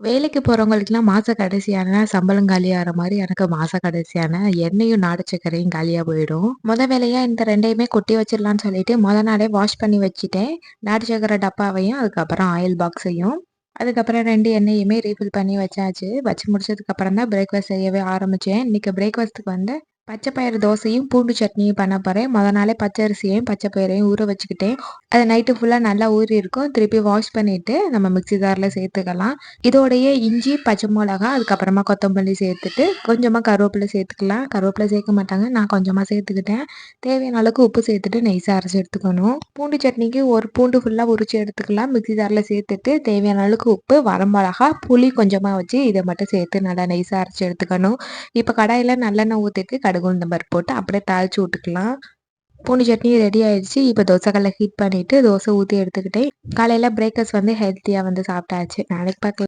வேலைக்கு போறவங்களுக்குலாம் மாச கடைசியான சம்பளம் காலியாகிற மாதிரி எனக்கு மாச கடைசியான எண்ணெயும் நாட்டு சக்கரையும் காலியா போயிடும். முத வேலையா இந்த ரெண்டையுமே கொட்டி வச்சிடலான்னு சொல்லிட்டு முத நாளே வாஷ் பண்ணி வச்சுட்டேன். நாட்டு சர்க்கரை டப்பாவையும், அதுக்கப்புறம் ஆயில் பாக்ஸையும். அதுக்கப்புறம் ரெண்டு எண்ணெயுமே ரீஃபில் பண்ணி வச்சாச்சு. வச்சு முடிச்சதுக்கப்புறம் தான் பிரேக்ஃபாஸ்ட் செய்யவே ஆரம்பிச்சேன். இன்னைக்கு பிரேக்ஃபாஸ்ட்டுக்கு வந்து பச்சை பயிறு தோசையும், பூண்டு சட்னியும் பண்ண போகிறேன் மொதல் நாளே பச்சை அரிசியையும், பச்சை பயிரையும் ஊற வச்சுக்கிட்டேன். அது நைட்டு ஃபுல்லாக நல்லா ஊறியிருக்கும். திருப்பி வாஷ் பண்ணிவிட்டு நம்ம மிக்ஸி தாரில் சேர்த்துக்கலாம். இதோடைய இஞ்சி, பச்சை மிளகா அதுக்கப்புறமா கொத்தமல்லி சேர்த்துட்டு, கொஞ்சமாக கருவேப்பிலை சேர்த்துக்கலாம். கருவேப்பிலை சேர்க்க மாட்டாங்க. நான் கொஞ்சமாக சேர்த்துக்கிட்டேன். தேவையான அளவுக்கு உப்பு சேர்த்துட்டு நைஸாக அரைச்சி எடுத்துக்கணும். பூண்டு சட்னிக்கு ஒரு பூண்டு ஃபுல்லாக உரிச்சு எடுத்துக்கலாம். மிக்ஸி தாரில் சேர்த்துட்டு தேவையான அளவுக்கு உப்பு, வரமிளகா, புளி கொஞ்சமாக வச்சு இதை மட்டும் சேர்த்து நல்லா நைஸாக அரைச்சி எடுத்துக்கணும். இப்போ கடாயில் நல்லெண்ணெய் ஊத்திட்டு கடுகு, உளுந்தம் போட்டு அப்படியே தாளிச்சு விட்டுக்கலாம். பூண்டு சட்னி ரெடி ஆயிடுச்சு. இப்ப தோசைக்கல்ல ஹீட் பண்ணிட்டு தோசை ஊத்தி எடுத்துக்கிட்டேன். காலையில பிரேக்ஃபாஸ்ட் வந்து ஹெல்த்தியா வந்து சாப்பிட்டாச்சு. நாளைக்கு பார்க்கலாம்.